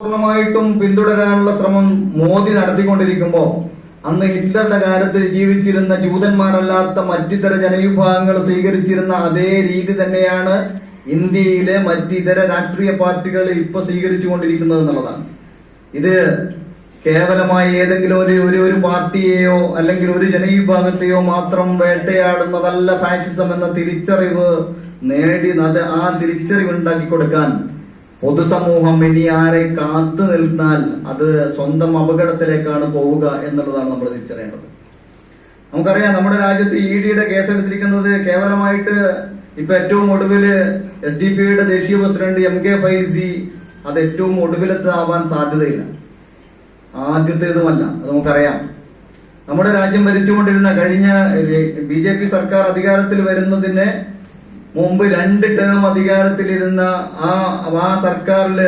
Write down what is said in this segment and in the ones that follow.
പൂർണമായിട്ടും പിന്തുടരാനുള്ള ശ്രമം മോദി നടത്തിക്കൊണ്ടിരിക്കുമ്പോൾ അന്ന് ഹിറ്റ്ലറുടെ കാലത്ത് ജീവിച്ചിരുന്ന ജൂതന്മാരല്ലാത്ത മറ്റിതര ജനവിഭാഗങ്ങൾ സ്വീകരിച്ചിരുന്ന അതേ രീതി തന്നെയാണ് ഇന്ത്യയിലെ മറ്റിതര രാഷ്ട്രീയ പാർട്ടികൾ ഇപ്പൊ സ്വീകരിച്ചുകൊണ്ടിരിക്കുന്നത് എന്നുള്ളതാണ്. ഇത് കേവലമായി ഏതെങ്കിലും ഒരു ഒരു ഒരു പാർട്ടിയെയോ അല്ലെങ്കിൽ ഒരു ജനവിഭാഗത്തെയോ മാത്രം വേട്ടയാടുന്നതല്ല ഫാഷിസം എന്ന തിരിച്ചറിവ് നേടി അത് ആ തിരിച്ചറിവ് ഉണ്ടാക്കി കൊടുക്കാൻ പൊതുസമൂഹം ഇനി ആരെ കാത്തു നിന്നാൽ അത് സ്വന്തം അപകടത്തിലേക്കാണ് പോവുക എന്നുള്ളതാണ് നമ്മൾ തിരിച്ചറിയേണ്ടത്. നമുക്കറിയാം നമ്മുടെ രാജ്യത്ത് ഇ ഡിയുടെ കേസെടുത്തിരിക്കുന്നത് കേവലമായിട്ട് ഇപ്പൊ ഏറ്റവും ഒടുവിൽ എസ് ഡി പിയുടെ ദേശീയ പ്രസിഡന്റ് എം കെ ഫൈസി അത് ഏറ്റവും ഒടുവിലെത്താവാൻ സാധ്യതയില്ല. ആദ്യത്തേതുമല്ല അത് നമുക്കറിയാം. നമ്മുടെ രാജ്യം ഭരിച്ചുകൊണ്ടിരുന്ന കഴിഞ്ഞ ബി സർക്കാർ അധികാരത്തിൽ വരുന്നതിന് മുമ്പ് രണ്ട് ടേം അധികാരത്തിലിരുന്ന ആ ആ സർക്കാരിൽ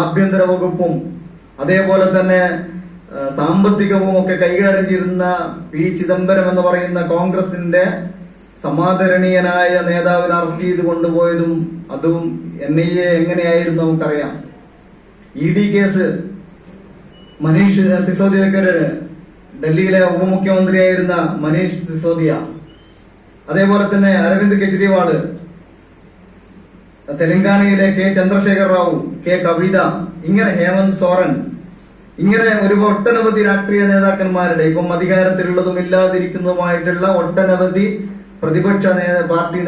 ആഭ്യന്തര വകുപ്പും അതേപോലെ തന്നെ സാമ്പത്തികവും ഒക്കെ കൈകാര്യം ചെയ്തിരുന്ന പി ചിദംബരം എന്ന് പറയുന്ന കോൺഗ്രസിന്റെ സമാദരണീയനായ നേതാവിനെ അറസ്റ്റ് ചെയ്ത് കൊണ്ടുപോയതും അതും എൻ ഐ എ എങ്ങനെയായിരുന്നു നമുക്കറിയാം. ഇ ഡി കേസ് മനീഷ് സിസോദിയക്കര് ഡൽഹിയിലെ ഉപമുഖ്യമന്ത്രിയായിരുന്ന മനീഷ് സിസോദിയ. അതേപോലെ തന്നെ അരവിന്ദ് കെജ്രിവാൾ തെലങ്കാനയിലെ കെ ചന്ദ്രശേഖർ റാവു കെ കവിത ഇങ്ങനെ ഹേമന്ത് സോറൻ ഇങ്ങനെ ഒരു ഒട്ടനവധി രാഷ്ട്രീയ നേതാക്കന്മാരുടെ ഇപ്പം അധികാരത്തിലുള്ളതും ഇല്ലാതിരിക്കുന്നതുമായിട്ടുള്ള ഒട്ടനവധി പ്രതിപക്ഷ പാർട്ടി